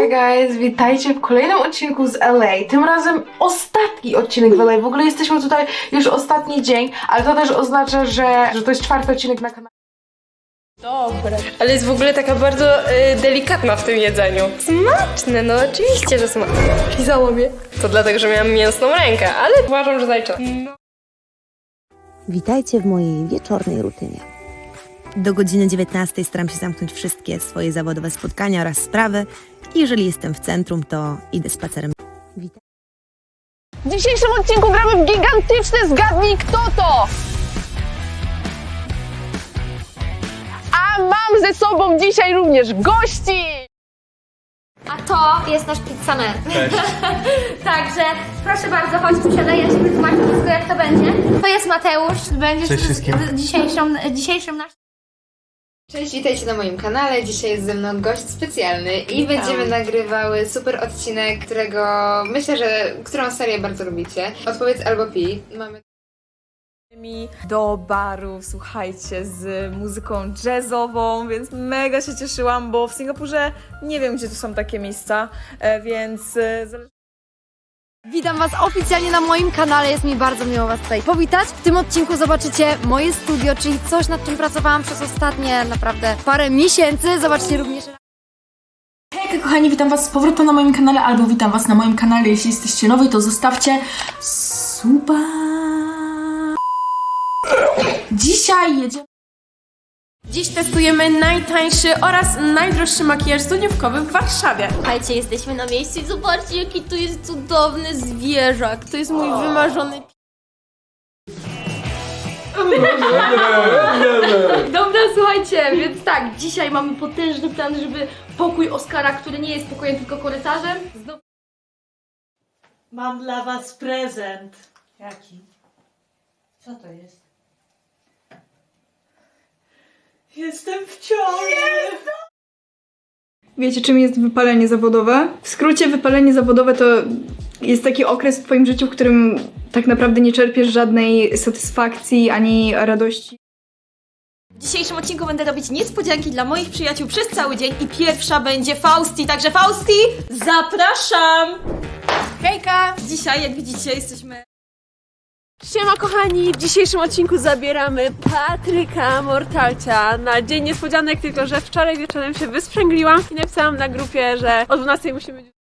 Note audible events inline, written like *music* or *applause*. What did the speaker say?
Hi guys, witajcie w kolejnym odcinku z LA. Tym razem ostatni odcinek w LA. W ogóle jesteśmy tutaj już ostatni dzień, ale to też oznacza, że, że to jest czwarty odcinek na kanale. Dobre. Ale jest w ogóle taka bardzo y, delikatna w tym jedzeniu. Smaczne, no oczywiście, że smaczne. Lizało mnie. To dlatego, że miałam mięsną rękę, ale uważam, że zajczę. No. Witajcie w mojej wieczornej rutynie. Do godziny 19 staram się zamknąć wszystkie swoje zawodowe spotkania oraz sprawy. I jeżeli jestem w centrum, to idę spacerem. Witaj. W dzisiejszym odcinku gramy w gigantyczny zgadnij kto to! A mam ze sobą dzisiaj również gości! A to jest nasz pizzaman. *laughs* Także proszę bardzo, chodź siadaj, ja ci wytłumaczę wszystko jak to będzie. To jest Mateusz, będziesz Cześć wszystkim. dzisiejszą, dzisiejszym naszym Cześć, witajcie na moim kanale. Dzisiaj jest ze mną gość specjalny i będziemy nagrywały super odcinek, którego myślę, że którą serię bardzo lubicie. Odpowiedz albo pi. Mamy do baru, słuchajcie, z muzyką jazzową, więc mega się cieszyłam, bo w Singapurze nie wiem, gdzie tu są takie miejsca, e, więc e, zależy Witam Was oficjalnie na moim kanale, jest mi bardzo miło Was tutaj powitać. W tym odcinku zobaczycie moje studio, czyli coś nad czym pracowałam przez ostatnie naprawdę parę miesięcy. Zobaczcie również Hejka kochani, witam was z powrotem na moim kanale, albo witam was na moim kanale, jeśli jesteście nowi, to zostawcie suba. Dzisiaj jedziemy Dziś testujemy najtańszy oraz najdroższy makijaż studniówkowy w Warszawie. Słuchajcie, jesteśmy na miejscu i zobaczcie jaki to jest cudowny zwierzak. To jest mój wymarzony *laughs* Dobra, słuchajcie, więc tak, dzisiaj mamy potężny plan, żeby pokój Oskara, który nie jest pokojem, tylko korytarzem, znowu Mam dla was prezent. Jaki? Co to jest? Jestem w ciąży. Wiecie, czym jest wypalenie zawodowe? W skrócie, wypalenie zawodowe to jest taki okres w Twoim życiu, w którym tak naprawdę nie czerpiesz żadnej satysfakcji ani radości. W dzisiejszym odcinku będę robić niespodzianki dla moich przyjaciół przez cały dzień i pierwsza będzie Fausti, także Fausti, zapraszam! Hejka! Dzisiaj, jak widzicie, jesteśmy... Siema kochani, w dzisiejszym odcinku zabieramy Patryka Mortalcia na dzień niespodzianek, tylko że wczoraj wieczorem się wysprzęgliłam i napisałam na grupie, że o 12 musimy